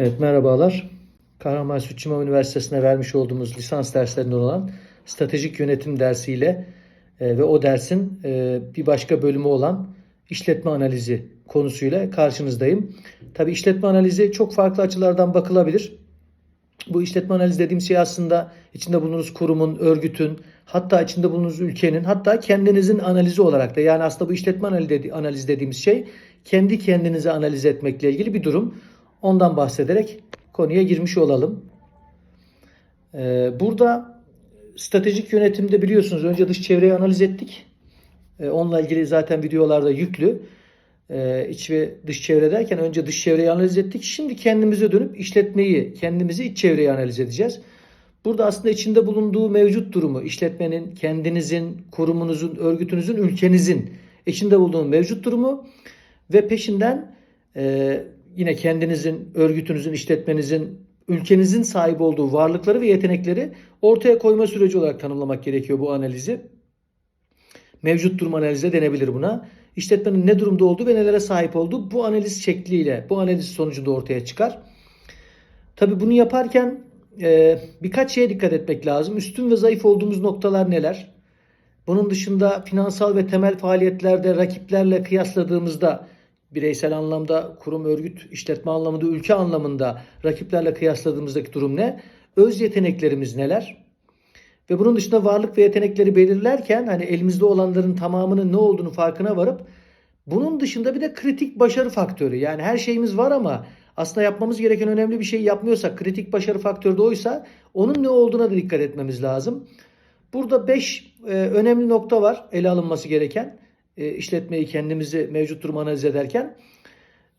Evet merhabalar. Kahraman Sütçüman Üniversitesi'ne vermiş olduğumuz lisans derslerinden olan stratejik yönetim dersiyle e, ve o dersin e, bir başka bölümü olan işletme analizi konusuyla karşınızdayım. Tabii işletme analizi çok farklı açılardan bakılabilir. Bu işletme analizi dediğim şey aslında içinde bulunduğunuz kurumun, örgütün, hatta içinde bulunduğunuz ülkenin, hatta kendinizin analizi olarak da yani aslında bu işletme analizi, analiz dediğimiz şey kendi kendinizi analiz etmekle ilgili bir durum. Ondan bahsederek konuya girmiş olalım. Ee, burada stratejik yönetimde biliyorsunuz önce dış çevreyi analiz ettik. Ee, onunla ilgili zaten videolarda yüklü. Ee, iç ve dış çevre derken önce dış çevreyi analiz ettik. Şimdi kendimize dönüp işletmeyi, kendimizi iç çevreyi analiz edeceğiz. Burada aslında içinde bulunduğu mevcut durumu, işletmenin, kendinizin, kurumunuzun, örgütünüzün, ülkenizin içinde bulunduğu mevcut durumu ve peşinden e, yine kendinizin, örgütünüzün, işletmenizin, ülkenizin sahip olduğu varlıkları ve yetenekleri ortaya koyma süreci olarak tanımlamak gerekiyor bu analizi. Mevcut durum analizi denebilir buna. İşletmenin ne durumda olduğu ve nelere sahip olduğu bu analiz şekliyle, bu analiz sonucunda ortaya çıkar. Tabi bunu yaparken e, birkaç şeye dikkat etmek lazım. Üstün ve zayıf olduğumuz noktalar neler? Bunun dışında finansal ve temel faaliyetlerde rakiplerle kıyasladığımızda bireysel anlamda, kurum, örgüt, işletme anlamında, ülke anlamında rakiplerle kıyasladığımızdaki durum ne? Öz yeteneklerimiz neler? Ve bunun dışında varlık ve yetenekleri belirlerken hani elimizde olanların tamamının ne olduğunu farkına varıp bunun dışında bir de kritik başarı faktörü. Yani her şeyimiz var ama aslında yapmamız gereken önemli bir şey yapmıyorsak kritik başarı faktörü de oysa onun ne olduğuna da dikkat etmemiz lazım. Burada 5 e, önemli nokta var ele alınması gereken e, işletmeyi kendimizi mevcut durum analiz ederken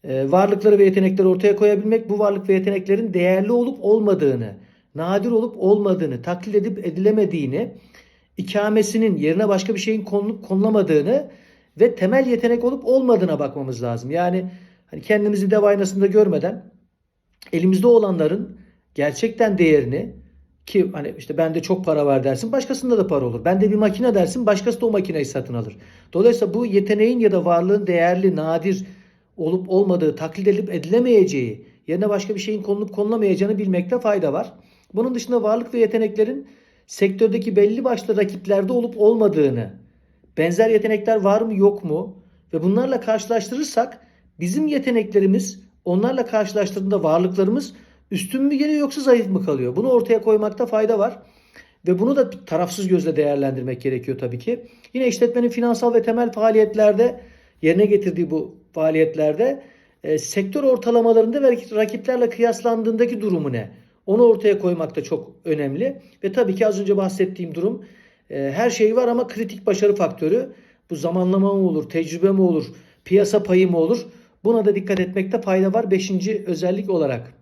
e, varlıkları ve yetenekleri ortaya koyabilmek bu varlık ve yeteneklerin değerli olup olmadığını, nadir olup olmadığını, taklit edip edilemediğini, ikamesinin yerine başka bir şeyin konulup konulamadığını ve temel yetenek olup olmadığına bakmamız lazım. Yani hani kendimizi dev aynasında görmeden elimizde olanların gerçekten değerini ki hani işte bende çok para var dersin başkasında da para olur. Bende bir makine dersin başkası da o makineyi satın alır. Dolayısıyla bu yeteneğin ya da varlığın değerli, nadir olup olmadığı, taklit edilip edilemeyeceği, yerine başka bir şeyin konulup konulamayacağını bilmekte fayda var. Bunun dışında varlık ve yeteneklerin sektördeki belli başlı rakiplerde olup olmadığını, benzer yetenekler var mı yok mu ve bunlarla karşılaştırırsak bizim yeteneklerimiz onlarla karşılaştırdığında varlıklarımız üstün mü geliyor yoksa zayıf mı kalıyor? Bunu ortaya koymakta fayda var. Ve bunu da tarafsız gözle değerlendirmek gerekiyor tabii ki. Yine işletmenin finansal ve temel faaliyetlerde yerine getirdiği bu faaliyetlerde e, sektör ortalamalarında ve rakiplerle kıyaslandığındaki durumu ne? Onu ortaya koymak da çok önemli. Ve tabii ki az önce bahsettiğim durum e, her şey var ama kritik başarı faktörü. Bu zamanlama mı olur, tecrübe mi olur, piyasa payı mı olur? Buna da dikkat etmekte fayda var. Beşinci özellik olarak.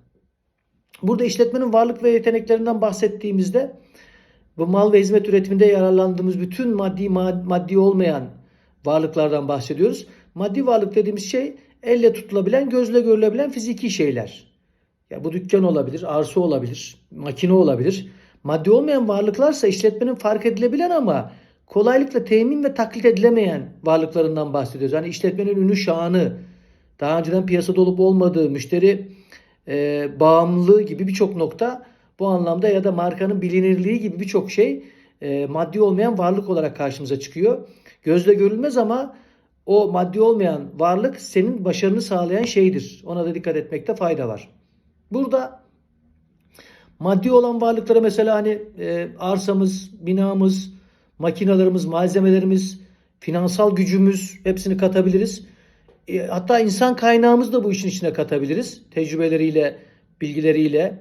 Burada işletmenin varlık ve yeteneklerinden bahsettiğimizde bu mal ve hizmet üretiminde yararlandığımız bütün maddi maddi olmayan varlıklardan bahsediyoruz. Maddi varlık dediğimiz şey elle tutulabilen, gözle görülebilen fiziki şeyler. Ya bu dükkan olabilir, arsa olabilir, makine olabilir. Maddi olmayan varlıklarsa işletmenin fark edilebilen ama kolaylıkla temin ve taklit edilemeyen varlıklarından bahsediyoruz. Yani işletmenin ünü, şanı, daha önceden piyasada olup olmadığı, müşteri e, bağımlılığı gibi birçok nokta bu anlamda ya da markanın bilinirliği gibi birçok şey e, maddi olmayan varlık olarak karşımıza çıkıyor. Gözle görülmez ama o maddi olmayan varlık senin başarını sağlayan şeydir. Ona da dikkat etmekte fayda var. Burada maddi olan varlıklara mesela hani e, arsamız, binamız, makinalarımız, malzemelerimiz, finansal gücümüz hepsini katabiliriz. E, hatta insan kaynağımızı da bu işin içine katabiliriz. Tecrübeleriyle, bilgileriyle.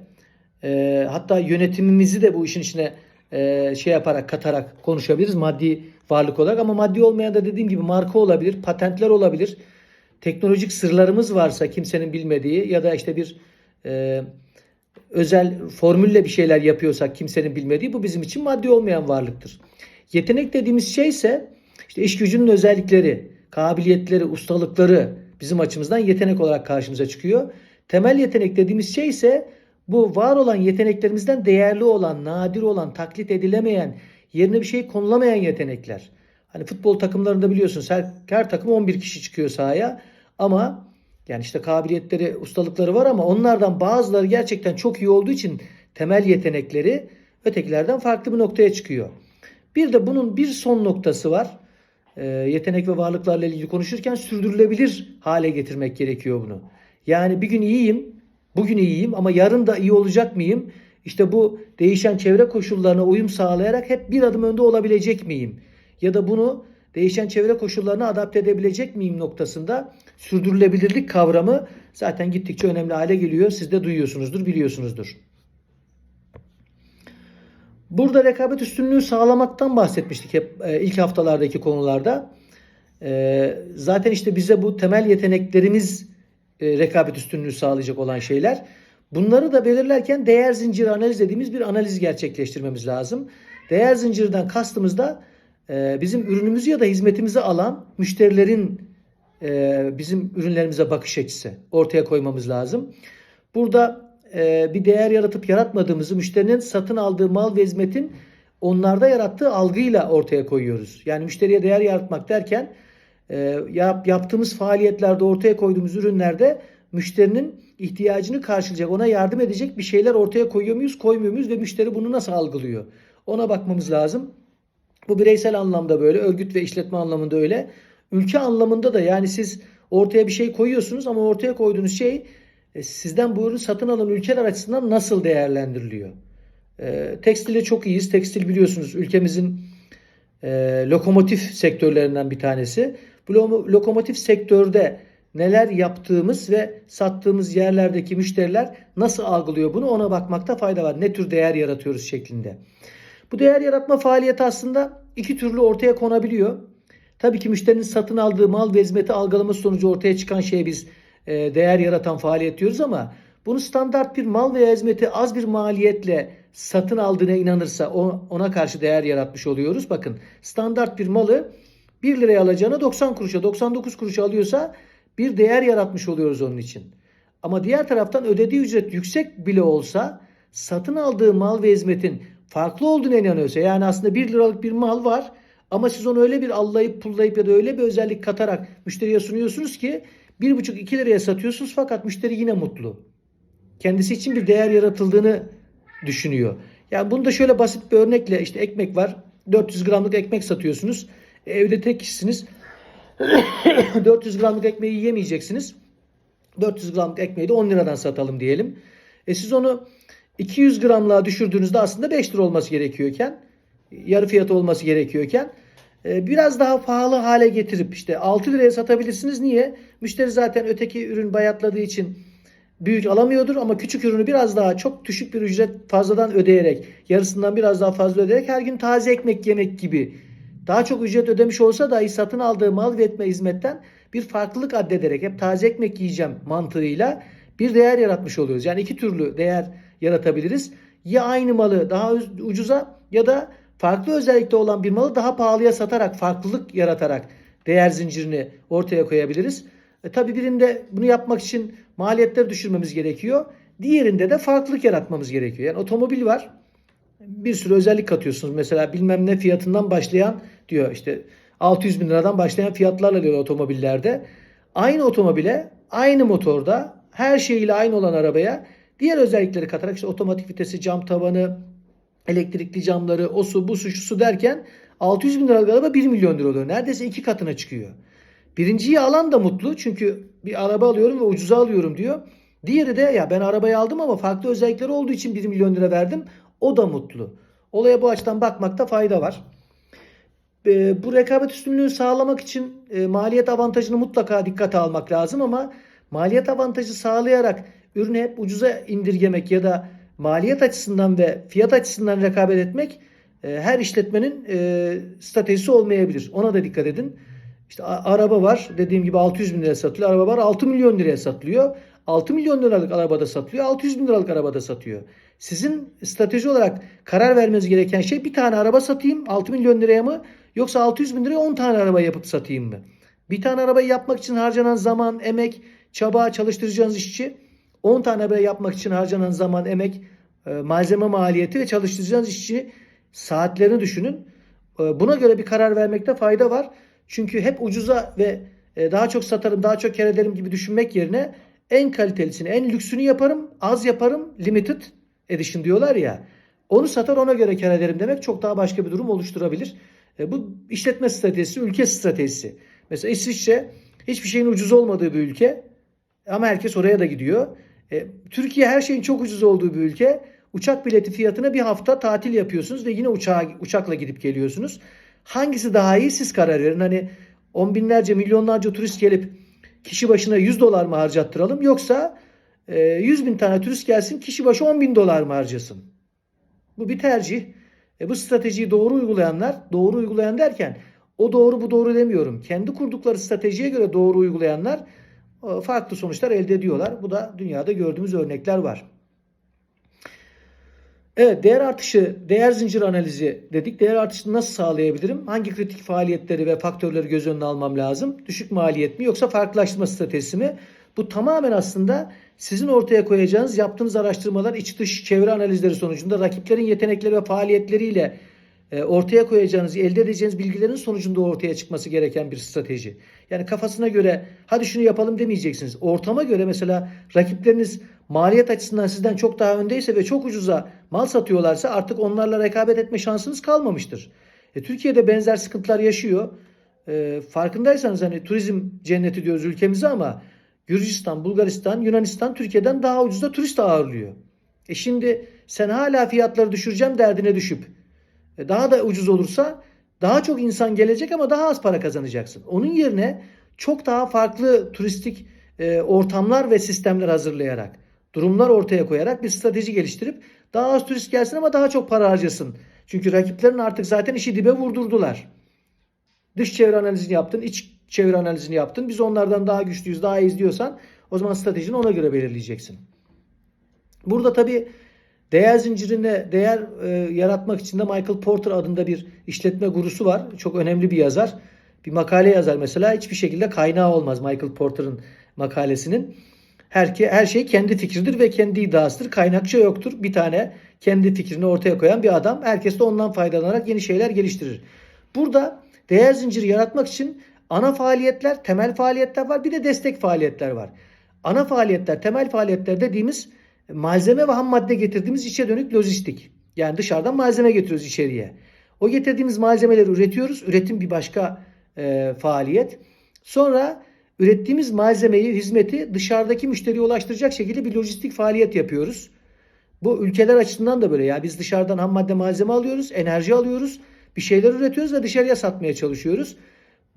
E, hatta yönetimimizi de bu işin içine e, şey yaparak, katarak konuşabiliriz maddi varlık olarak. Ama maddi olmayan da dediğim gibi marka olabilir, patentler olabilir. Teknolojik sırlarımız varsa kimsenin bilmediği ya da işte bir e, özel formülle bir şeyler yapıyorsak kimsenin bilmediği bu bizim için maddi olmayan varlıktır. Yetenek dediğimiz şey ise işte iş gücünün özellikleri, kabiliyetleri, ustalıkları bizim açımızdan yetenek olarak karşımıza çıkıyor. Temel yetenek dediğimiz şey ise bu var olan yeteneklerimizden değerli olan, nadir olan, taklit edilemeyen, yerine bir şey konulamayan yetenekler. Hani futbol takımlarında biliyorsunuz her, her takım 11 kişi çıkıyor sahaya ama Yani işte kabiliyetleri, ustalıkları var ama onlardan bazıları gerçekten çok iyi olduğu için temel yetenekleri ötekilerden farklı bir noktaya çıkıyor. Bir de bunun bir son noktası var. Ee, yetenek ve varlıklarla ilgili konuşurken sürdürülebilir hale getirmek gerekiyor bunu. Yani bir gün iyiyim, bugün iyiyim ama yarın da iyi olacak mıyım? İşte bu değişen çevre koşullarına uyum sağlayarak hep bir adım önde olabilecek miyim? Ya da bunu değişen çevre koşullarına adapte edebilecek miyim noktasında sürdürülebilirlik kavramı zaten gittikçe önemli hale geliyor. Siz de duyuyorsunuzdur, biliyorsunuzdur. Burada rekabet üstünlüğü sağlamaktan bahsetmiştik hep e, ilk haftalardaki konularda. E, zaten işte bize bu temel yeteneklerimiz e, rekabet üstünlüğü sağlayacak olan şeyler. Bunları da belirlerken değer zinciri analiz dediğimiz bir analiz gerçekleştirmemiz lazım. Değer zincirden kastımız da bizim ürünümüzü ya da hizmetimizi alan müşterilerin bizim ürünlerimize bakış açısı ortaya koymamız lazım. Burada e, bir değer yaratıp yaratmadığımızı müşterinin satın aldığı mal ve hizmetin onlarda yarattığı algıyla ortaya koyuyoruz. Yani müşteriye değer yaratmak derken e, yap, yaptığımız faaliyetlerde ortaya koyduğumuz ürünlerde müşterinin ihtiyacını karşılayacak, ona yardım edecek bir şeyler ortaya koyuyor muyuz, koymuyor muyuz ve müşteri bunu nasıl algılıyor? Ona bakmamız lazım. Bu bireysel anlamda böyle, örgüt ve işletme anlamında öyle. Ülke anlamında da yani siz ortaya bir şey koyuyorsunuz ama ortaya koyduğunuz şey e, sizden bu ürünü satın alan ülkeler açısından nasıl değerlendiriliyor? E, tekstilde çok iyiyiz. Tekstil biliyorsunuz ülkemizin e, lokomotif sektörlerinden bir tanesi. Bu lo- lokomotif sektörde neler yaptığımız ve sattığımız yerlerdeki müşteriler nasıl algılıyor bunu ona bakmakta fayda var. Ne tür değer yaratıyoruz şeklinde. Bu değer yaratma faaliyeti aslında iki türlü ortaya konabiliyor. Tabii ki müşterinin satın aldığı mal ve hizmeti algılaması sonucu ortaya çıkan şeye biz değer yaratan faaliyet diyoruz ama bunu standart bir mal veya hizmeti az bir maliyetle satın aldığına inanırsa ona karşı değer yaratmış oluyoruz. Bakın standart bir malı 1 liraya alacağına 90 kuruşa 99 kuruşa alıyorsa bir değer yaratmış oluyoruz onun için. Ama diğer taraftan ödediği ücret yüksek bile olsa satın aldığı mal ve hizmetin farklı olduğuna inanıyorsa yani aslında 1 liralık bir mal var ama siz onu öyle bir allayıp pullayıp ya da öyle bir özellik katarak müşteriye sunuyorsunuz ki 1,5-2 liraya satıyorsunuz fakat müşteri yine mutlu. Kendisi için bir değer yaratıldığını düşünüyor. Yani bunu da şöyle basit bir örnekle işte ekmek var. 400 gramlık ekmek satıyorsunuz. E, evde tek kişisiniz. 400 gramlık ekmeği yiyemeyeceksiniz. 400 gramlık ekmeği de 10 liradan satalım diyelim. E siz onu 200 gramlığa düşürdüğünüzde aslında 5 lira olması gerekiyorken yarı fiyatı olması gerekiyorken biraz daha pahalı hale getirip işte 6 liraya satabilirsiniz. Niye? Müşteri zaten öteki ürün bayatladığı için büyük alamıyordur ama küçük ürünü biraz daha çok düşük bir ücret fazladan ödeyerek yarısından biraz daha fazla ödeyerek her gün taze ekmek yemek gibi daha çok ücret ödemiş olsa dahi satın aldığı mal ve etme hizmetten bir farklılık addederek hep taze ekmek yiyeceğim mantığıyla bir değer yaratmış oluyoruz. Yani iki türlü değer yaratabiliriz. Ya aynı malı daha ucuza ya da farklı özellikte olan bir malı daha pahalıya satarak farklılık yaratarak değer zincirini ortaya koyabiliriz. E, tabii birinde bunu yapmak için maliyetleri düşürmemiz gerekiyor. Diğerinde de farklılık yaratmamız gerekiyor. Yani otomobil var. Bir sürü özellik katıyorsunuz. Mesela bilmem ne fiyatından başlayan diyor işte 600 bin liradan başlayan fiyatlarla diyor otomobillerde. Aynı otomobile, aynı motorda, her şeyiyle aynı olan arabaya diğer özellikleri katarak işte otomatik vitesi, cam tavanı, elektrikli camları, o su, bu su, şu su derken 600 bin liralık araba 1 milyon lira oluyor. Neredeyse iki katına çıkıyor. Birinciyi alan da mutlu çünkü bir araba alıyorum ve ucuza alıyorum diyor. Diğeri de ya ben arabayı aldım ama farklı özellikleri olduğu için 1 milyon lira verdim. O da mutlu. Olaya bu açıdan bakmakta fayda var. E, bu rekabet üstünlüğünü sağlamak için e, maliyet avantajını mutlaka dikkate almak lazım ama maliyet avantajı sağlayarak ürünü hep ucuza indirgemek ya da maliyet açısından ve fiyat açısından rekabet etmek e, her işletmenin e, stratejisi olmayabilir. Ona da dikkat edin. İşte araba var dediğim gibi 600 bin liraya satılıyor. Araba var 6 milyon liraya satılıyor. 6 milyon liralık arabada satılıyor. 600 bin liralık arabada satıyor. Sizin strateji olarak karar vermeniz gereken şey bir tane araba satayım 6 milyon liraya mı yoksa 600 bin liraya 10 tane araba yapıp satayım mı? Bir tane arabayı yapmak için harcanan zaman, emek, çaba, çalıştıracağınız işçi 10 tane araba yapmak için harcanan zaman, emek, e, malzeme maliyeti ve çalıştıracağınız işçi saatlerini düşünün. E, buna göre bir karar vermekte fayda var. Çünkü hep ucuza ve e, daha çok satarım, daha çok kar ederim gibi düşünmek yerine en kalitelisini, en lüksünü yaparım, az yaparım, limited edition diyorlar ya. Onu satar ona göre kar ederim demek çok daha başka bir durum oluşturabilir. Bu işletme stratejisi, ülke stratejisi. Mesela İsviçre hiçbir şeyin ucuz olmadığı bir ülke ama herkes oraya da gidiyor. E, Türkiye her şeyin çok ucuz olduğu bir ülke. Uçak bileti fiyatına bir hafta tatil yapıyorsunuz ve yine uçağa, uçakla gidip geliyorsunuz. Hangisi daha iyi siz karar verin. Hani on binlerce, milyonlarca turist gelip kişi başına 100 dolar mı harcattıralım yoksa e, 100 bin tane turist gelsin kişi başı 10 bin dolar mı harcasın? Bu bir tercih. E, bu stratejiyi doğru uygulayanlar, doğru uygulayan derken o doğru bu doğru demiyorum. Kendi kurdukları stratejiye göre doğru uygulayanlar e, farklı sonuçlar elde ediyorlar. Bu da dünyada gördüğümüz örnekler var. Evet değer artışı, değer zinciri analizi dedik. Değer artışını nasıl sağlayabilirim? Hangi kritik faaliyetleri ve faktörleri göz önüne almam lazım? Düşük maliyet mi yoksa farklılaştırma stratejisi mi? Bu tamamen aslında sizin ortaya koyacağınız, yaptığınız araştırmalar, iç dış çevre analizleri sonucunda rakiplerin yetenekleri ve faaliyetleriyle ortaya koyacağınız, elde edeceğiniz bilgilerin sonucunda ortaya çıkması gereken bir strateji. Yani kafasına göre hadi şunu yapalım demeyeceksiniz. Ortama göre mesela rakipleriniz maliyet açısından sizden çok daha öndeyse ve çok ucuza mal satıyorlarsa artık onlarla rekabet etme şansınız kalmamıştır. E, Türkiye'de benzer sıkıntılar yaşıyor. E, farkındaysanız hani turizm cenneti diyoruz ülkemize ama Gürcistan, Bulgaristan, Yunanistan Türkiye'den daha ucuza turist ağırlıyor. E şimdi sen hala fiyatları düşüreceğim derdine düşüp daha da ucuz olursa daha çok insan gelecek ama daha az para kazanacaksın. Onun yerine çok daha farklı turistik e, ortamlar ve sistemler hazırlayarak, durumlar ortaya koyarak bir strateji geliştirip daha az turist gelsin ama daha çok para harcasın. Çünkü rakiplerin artık zaten işi dibe vurdurdular. Dış çevre analizini yaptın, iç çevre analizini yaptın. Biz onlardan daha güçlüyüz, daha iyiyiz diyorsan o zaman stratejini ona göre belirleyeceksin. Burada tabii değer zincirine değer e, yaratmak için de Michael Porter adında bir işletme gurusu var. Çok önemli bir yazar. Bir makale yazar mesela hiçbir şekilde kaynağı olmaz Michael Porter'ın makalesinin. Her, her şey kendi fikridir ve kendi iddiasıdır. Kaynakça yoktur. Bir tane kendi fikrini ortaya koyan bir adam. Herkes de ondan faydalanarak yeni şeyler geliştirir. Burada değer zinciri yaratmak için ana faaliyetler, temel faaliyetler var. Bir de destek faaliyetler var. Ana faaliyetler, temel faaliyetler dediğimiz malzeme ve ham madde getirdiğimiz içe dönük lojistik. Yani dışarıdan malzeme getiriyoruz içeriye. O getirdiğimiz malzemeleri üretiyoruz. Üretim bir başka e, faaliyet. Sonra ürettiğimiz malzemeyi, hizmeti dışarıdaki müşteriye ulaştıracak şekilde bir lojistik faaliyet yapıyoruz. Bu ülkeler açısından da böyle. Yani biz dışarıdan ham madde malzeme alıyoruz, enerji alıyoruz, bir şeyler üretiyoruz ve dışarıya satmaya çalışıyoruz.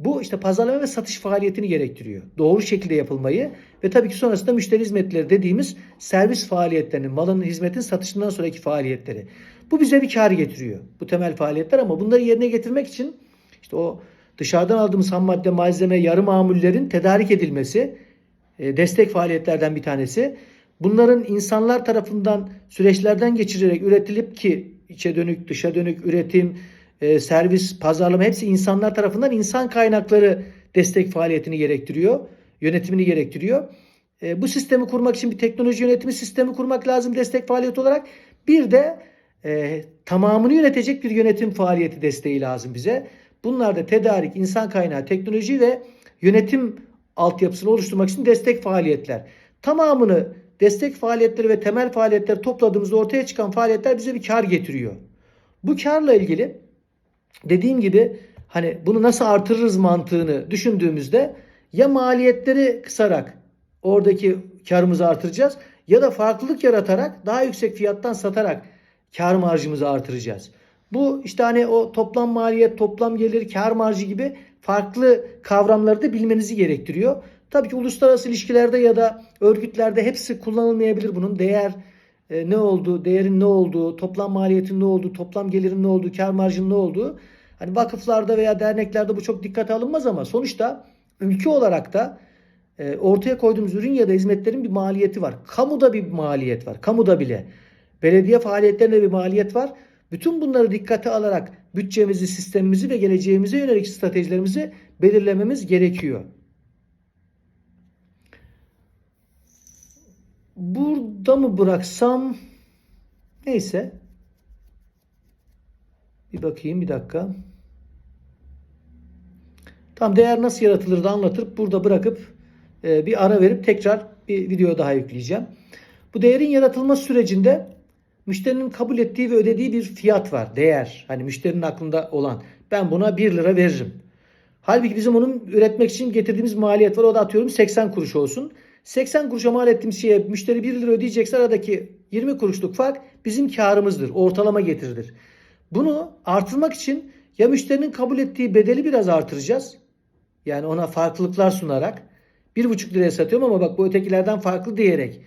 Bu işte pazarlama ve satış faaliyetini gerektiriyor. Doğru şekilde yapılmayı ve tabii ki sonrasında müşteri hizmetleri dediğimiz servis faaliyetlerinin, malın, hizmetin satışından sonraki faaliyetleri. Bu bize bir kar getiriyor. Bu temel faaliyetler ama bunları yerine getirmek için işte o dışarıdan aldığımız ham madde, malzeme, yarı mamullerin tedarik edilmesi e, destek faaliyetlerden bir tanesi. Bunların insanlar tarafından süreçlerden geçirerek üretilip ki içe dönük, dışa dönük üretim, e, servis, pazarlama hepsi insanlar tarafından insan kaynakları destek faaliyetini gerektiriyor. Yönetimini gerektiriyor. E, bu sistemi kurmak için bir teknoloji yönetimi sistemi kurmak lazım destek faaliyet olarak. Bir de e, tamamını yönetecek bir yönetim faaliyeti desteği lazım bize. Bunlar da tedarik, insan kaynağı, teknoloji ve yönetim altyapısını oluşturmak için destek faaliyetler. Tamamını destek faaliyetleri ve temel faaliyetleri topladığımızda ortaya çıkan faaliyetler bize bir kar getiriyor. Bu karla ilgili dediğim gibi hani bunu nasıl artırırız mantığını düşündüğümüzde ya maliyetleri kısarak oradaki karımızı artıracağız ya da farklılık yaratarak daha yüksek fiyattan satarak kar marjımızı artıracağız. Bu işte hani o toplam maliyet, toplam gelir, kar marjı gibi farklı kavramları da bilmenizi gerektiriyor. Tabii ki uluslararası ilişkilerde ya da örgütlerde hepsi kullanılmayabilir bunun. Değer e, ne olduğu, değerin ne olduğu, toplam maliyetin ne olduğu, toplam gelirin ne olduğu, kar marjının ne olduğu. Hani vakıflarda veya derneklerde bu çok dikkate alınmaz ama sonuçta ülke olarak da e, ortaya koyduğumuz ürün ya da hizmetlerin bir maliyeti var. Kamuda bir maliyet var. Kamuda bile. Belediye faaliyetlerinde bir maliyet var. Bütün bunları dikkate alarak bütçemizi, sistemimizi ve geleceğimize yönelik stratejilerimizi belirlememiz gerekiyor. Burada mı bıraksam? Neyse. Bir bakayım bir dakika. Tam değer nasıl yaratılır da anlatırıp burada bırakıp e, bir ara verip tekrar bir video daha yükleyeceğim. Bu değerin yaratılma sürecinde müşterinin kabul ettiği ve ödediği bir fiyat var. Değer. Hani müşterinin aklında olan. Ben buna 1 lira veririm. Halbuki bizim onun üretmek için getirdiğimiz maliyet var. O da atıyorum 80 kuruş olsun. 80 kuruşa mal ettiğimiz şeye müşteri 1 lira ödeyecekse aradaki 20 kuruşluk fark bizim karımızdır. Ortalama getirilir. Bunu artırmak için ya müşterinin kabul ettiği bedeli biraz artıracağız. Yani ona farklılıklar sunarak 1,5 liraya satıyorum ama bak bu ötekilerden farklı diyerek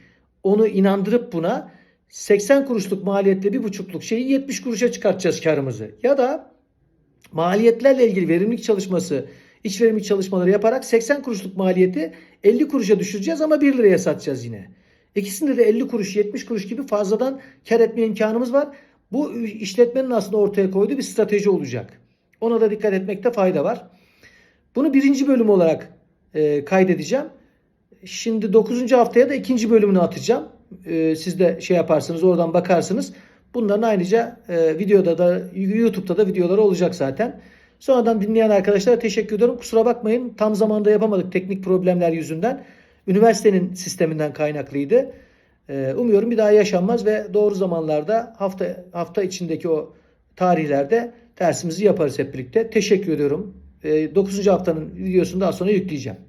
onu inandırıp buna 80 kuruşluk maliyetle 1,5'luk şeyi 70 kuruşa çıkartacağız karımızı. Ya da maliyetlerle ilgili verimlilik çalışması, iç verimlilik çalışmaları yaparak 80 kuruşluk maliyeti 50 kuruşa düşüreceğiz ama 1 liraya satacağız yine. İkisinde de 50 kuruş 70 kuruş gibi fazladan kar etme imkanımız var. Bu işletmenin aslında ortaya koyduğu bir strateji olacak. Ona da dikkat etmekte fayda var. Bunu birinci bölüm olarak e, kaydedeceğim. Şimdi 9. haftaya da ikinci bölümünü atacağım. E, siz de şey yaparsınız oradan bakarsınız. Bunların ayrıca e, videoda da YouTube'da da videoları olacak zaten. Sonradan dinleyen arkadaşlara teşekkür ediyorum. Kusura bakmayın tam zamanda yapamadık teknik problemler yüzünden. Üniversitenin sisteminden kaynaklıydı. E, umuyorum bir daha yaşanmaz ve doğru zamanlarda hafta hafta içindeki o tarihlerde dersimizi yaparız hep birlikte. Teşekkür ediyorum. E, 9. haftanın videosunu daha sonra yükleyeceğim.